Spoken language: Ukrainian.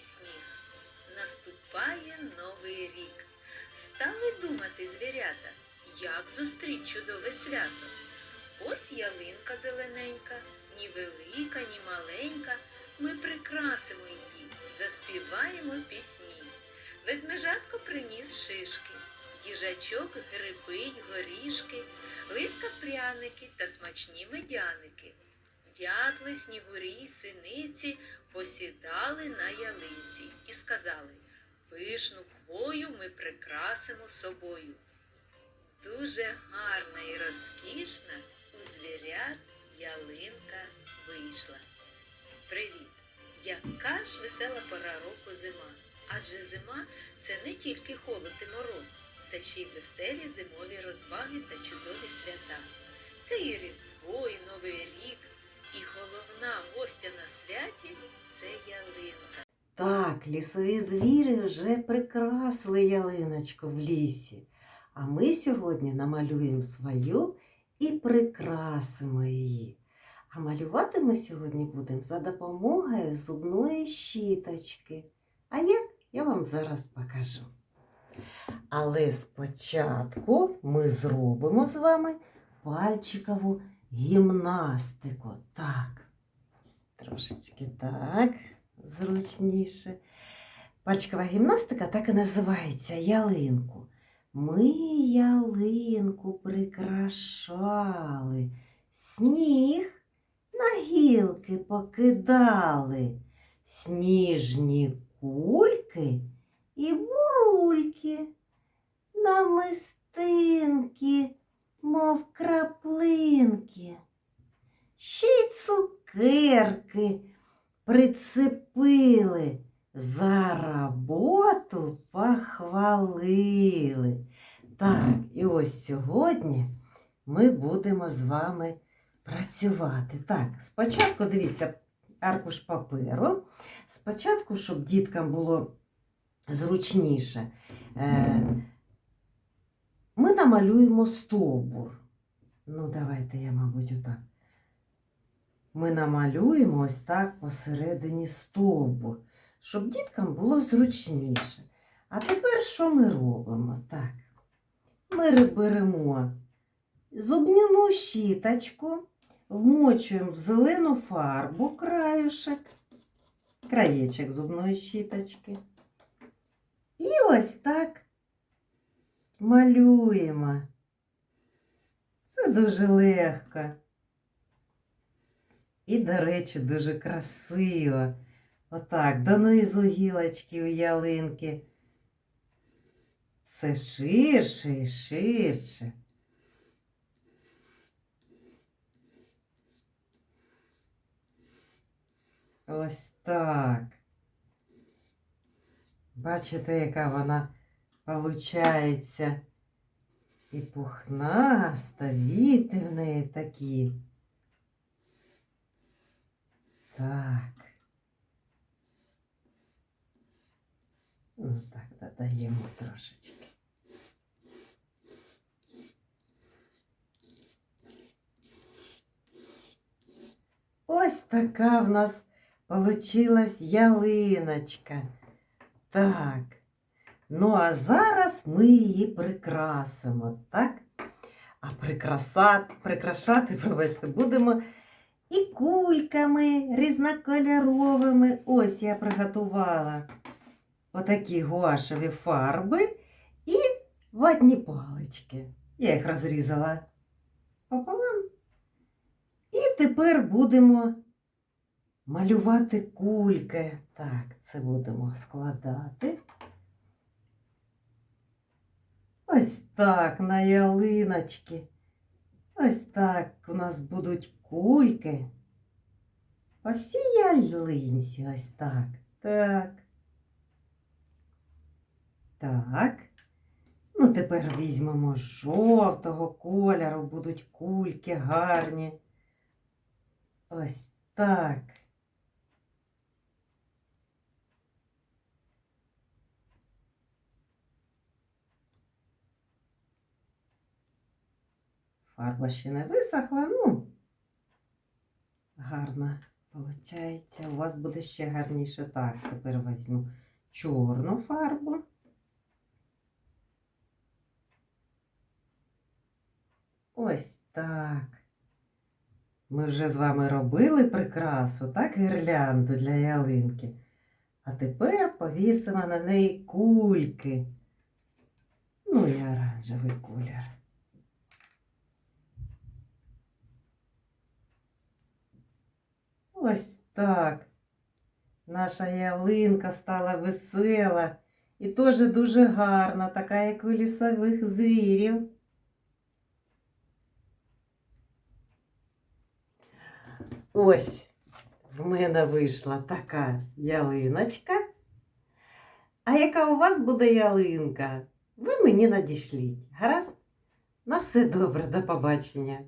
сніг. Наступає новий рік. Стали думати звірята, як зустріть чудове свято. Ось ялинка зелененька, ні велика, ні маленька. Ми прикрасимо її, заспіваємо пісні. Ведмежатко приніс шишки, їжачок гриби й горішки, лиска пряники та смачні медяники. Дятли, снігурі синиці посідали на ялинці і сказали Пишну хвою ми прикрасимо собою. Дуже гарна і розкішна у звірят ялинка вийшла. Привіт! Яка ж весела пора року зима? Адже зима це не тільки холод і мороз, це ще й веселі зимові розваги та чудові свята. Це і Різдво, і Новий Так, лісові звірі вже прикрасили ялиночку в лісі. А ми сьогодні намалюємо свою і прикрасимо її. А малювати ми сьогодні будемо за допомогою зубної щіточки. А як я вам зараз покажу. Але спочатку ми зробимо з вами пальчикову гімнастику. Так, трошечки так зручніше. Пальчикова гімнастика так і називається ялинку. Ми ялинку прикрашали, сніг на гілки покидали, сніжні кульки і бурульки, намистинки, мов краплинки, ще й цукерки прицепили, за роботу похвалили. Так, і ось сьогодні ми будемо з вами працювати. Так, спочатку дивіться аркуш паперу. Спочатку, щоб діткам було зручніше, е, ми намалюємо стовбур. Ну, давайте я, мабуть, отак ми намалюємо ось так посередині стовбур, щоб діткам було зручніше. А тепер що ми робимо? Так, ми беремо зубняну щіточку, вмочуємо в зелену фарбу краюшек, краєчок зубної щіточки. І ось так малюємо. Це дуже легко. І, до речі, дуже красиво. Отак, донизу гілочки у ялинки. Все ширше і ширше. Ось так. Бачите, яка вона получається і пухнаста, віти в неї такі. Так. Ну так, додаємо трошечки. Ось така в нас получилась ялиночка. Так. Ну, а зараз ми її прикрасимо, так? А прикрасати, прикрашати, пробачте, будемо і кульками різнокольоровими. Ось я приготувала отакі гуашеві фарби і ватні палички. Я їх розрізала пополам. І тепер будемо малювати кульки. Так, це будемо складати. Ось так на ялиночки. Ось так у нас будуть кульки. По всій ялинці ось так. Так. Так. Ну, тепер візьмемо жовтого кольору, будуть кульки гарні. Ось так. Фарба ще не висохла, ну, гарна Получається, у вас буде ще гарніше. Так, тепер візьму чорну фарбу. Ось так. Ми вже з вами робили прикрасу, так, гірлянду для ялинки. А тепер повісимо на неї кульки. Ну і оранжевий колір. Ось так. Наша ялинка стала весела і теж дуже гарна, така, як у лісових зирів. Ось в мене вийшла така ялиночка. А яка у вас буде ялинка? Ви мені надішліть. Гаразд? На все добре, до побачення.